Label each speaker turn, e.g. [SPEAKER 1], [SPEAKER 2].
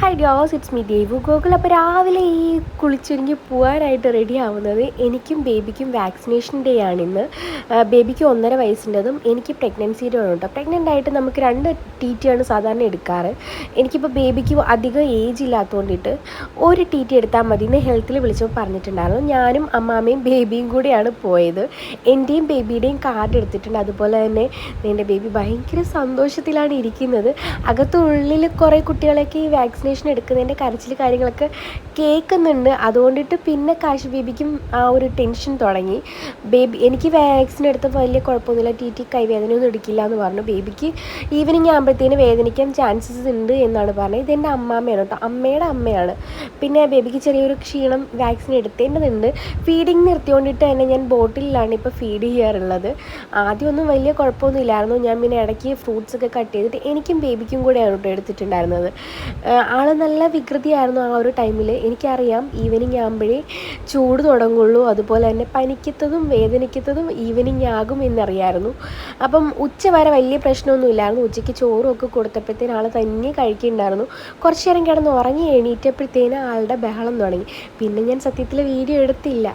[SPEAKER 1] Hi guys it's me Devu Gokul അപ്പോൾ രാവിലെ ഈ കുളിച്ചൊരുങ്ങി പോകാനായിട്ട് റെഡി ആവുന്നത് എനിക്കും ബേബിക്കും വാക്സിനേഷൻ ഡേ ഇന്ന്. ബേബിക്ക് ഒന്നര വയസ്സിന്റെതും എനിക്ക് പ്രഗ്നൻസിയുടെ ഉണ്ട് പ്രഗ്നന്റ് ആയിട്ട് നമുക്ക് രണ്ട് ടി ടി ആണ് സാധാരണ എടുക്കാറ്. എനിക്കിപ്പോൾ ബേബിക്ക് അധികം ഏജ് ഇല്ലാത്തതുകൊണ്ടിട്ട് ഒരു ടി ടി എടുത്താൽ മതി എന്ന് ഹെൽത്തിൽ വിളിച്ചപ്പോൾ പറഞ്ഞിട്ടുണ്ടായിരുന്നു. ഞാനും അമ്മാമ്മയും ബേബിയും കൂടെയാണ് പോയത്. എന്റെയും ബേബിയുടെയും കാർഡ് എടുത്തിട്ടുണ്ട്. അതുപോലെ തന്നെ എന്റെ ബേബി ഭയങ്കര സന്തോഷത്തിലാണ് ഇരിക്കുന്നത്. അകത്തുള്ളിൽ കുറേ കുട്ടികളൊക്കെ ഈ വാക്സിനേഷൻ എടുക്കുന്നതിന്റെ കരച്ചിൽ കാര്യങ്ങളൊക്കെ കേൾക്കുന്നുണ്ട്. അതുകൊണ്ടിട്ട് പിന്നെ കാശ് ബേബിക്കും ആ ഒരു ടെൻഷൻ തുടങ്ങി. ബേബി എനിക്ക് വാക്സിൻ എടുത്തപ്പോൾ വലിയ കുഴപ്പമൊന്നുമില്ല. ടി ടി കൈവേദനയൊന്നും എടുക്കില്ല എന്ന് പറഞ്ഞു. ബേബിക്ക് ഈവനിങ് ആകുമ്പോഴത്തേന് വേദനിക്കാൻ ചാൻസസ് ഉണ്ട് എന്നാണ് പറഞ്ഞത്. ഇതെന്റെ അമ്മാമ്മയാണ് കേട്ടോ. അമ്മയുടെ അമ്മയാണ്. പിന്നെ ബേബിക്ക് ചെറിയൊരു ക്ഷീണം വാക്സിൻ എടുത്തേണ്ടതുണ്ട്. ഫീഡിങ് നിർത്തിക്കൊണ്ടിട്ട് തന്നെ ഞാൻ ബോട്ടിലാണ് ഇപ്പോൾ ഫീഡ് ചെയ്യാറുള്ളത്. ആദ്യമൊന്നും വലിയ കുഴപ്പമൊന്നും ഇല്ലായിരുന്നു. ഞാൻ പിന്നെ ഇടയ്ക്ക് ഫ്രൂട്ട്സ് ഒക്കെ കട്ട് ചെയ്തിട്ട് എനിക്കും ബേബിക്കും കൂടെയാണ് കേട്ടോ എടുത്തിട്ടുണ്ടായിരുന്നത്. ആൾ നല്ല വികൃതിയായിരുന്നു ആ ഒരു ടൈമിൽ എനിക്കറിയാം ഈവനിങ് ആകുമ്പോഴേ ചൂട് തുടങ്ങുള്ളൂ. അതുപോലെ തന്നെ പനിക്കത്തതും വേദനിക്കത്തതും ഈവനിങ് ആകും എന്നറിയായിരുന്നു. അപ്പം ഉച്ച വരെ വലിയ പ്രശ്നമൊന്നും ഇല്ലായിരുന്നു. ഉച്ചയ്ക്ക് ചോറും ഒക്കെ കൊടുത്തപ്പോഴത്തേന് ആൾ തന്നെ കഴിക്കുന്നുണ്ടായിരുന്നു കുറച്ച് നേരം കിടന്ന് ഉറങ്ങി എണീറ്റപ്പോഴത്തേന് ആളുടെ ബഹളം തുടങ്ങി. പിന്നെ ഞാൻ സത്യത്തിൽ വീഡിയോ എടുത്തില്ല.